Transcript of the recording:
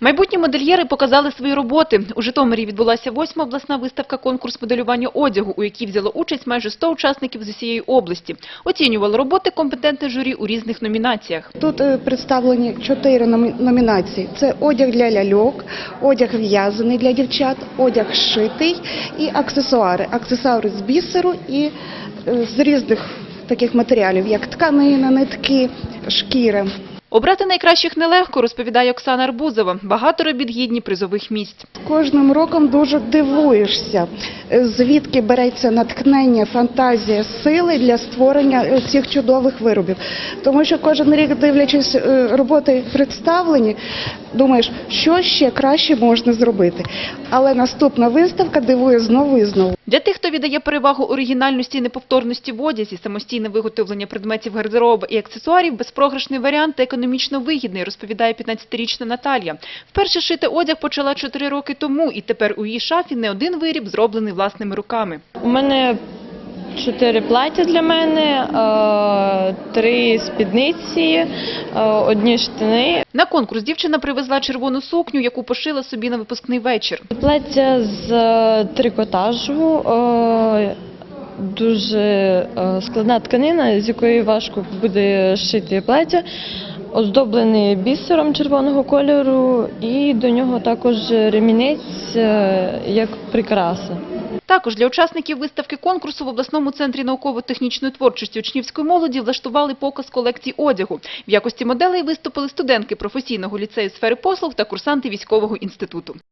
Майбутні модельєри показали свої роботи. У Житомирі відбулася восьма обласна виставка конкурс моделювання одягу, у якій взяло участь майже 100 учасників з усієї області. Оцінювали роботи компетентне журі у різних номінаціях. Тут е, представлені чотири номі- номінації: це одяг для ляльок, одяг в'язаний для дівчат, одяг шитий і аксесуари. Аксесуари з бісеру і е, з різних таких матеріалів, як тканина, нитки, шкіра. Обрати найкращих нелегко, розповідає Оксана Арбузова. Багато робіт гідні призових місць. Кожним роком дуже дивуєшся, звідки береться натхнення, фантазія, сили для створення е, цих чудових виробів. Тому що кожен рік, дивлячись е, роботи представлені, думаєш, що ще краще можна зробити. Але наступна виставка дивує знову і знову. Для тих, хто віддає перевагу оригінальності і неповторності в одязі, самостійне виготовлення предметів гардеробу і аксесуарів – безпрограшний варіант та економічно вигідний, розповідає 15-річна Наталія. Вперше шити одяг почала 4 роки тому, і тепер у її шафі не один виріб зроблений власними руками. У мене чотири плаття для мене, е, три спідниці, е, одні штани. На конкурс дівчина привезла червону сукню, яку пошила собі на випускний вечір. Плаття з е, трикотажу. Дуже складна тканина, з якої важко буде шити плаття, оздоблений бісером червоного кольору, і до нього також ремінець як прикраса. Також для учасників виставки конкурсу в обласному центрі науково-технічної творчості учнівської молоді влаштували показ колекцій одягу. В якості моделей виступили студентки професійного ліцею сфери послуг та курсанти військового інституту.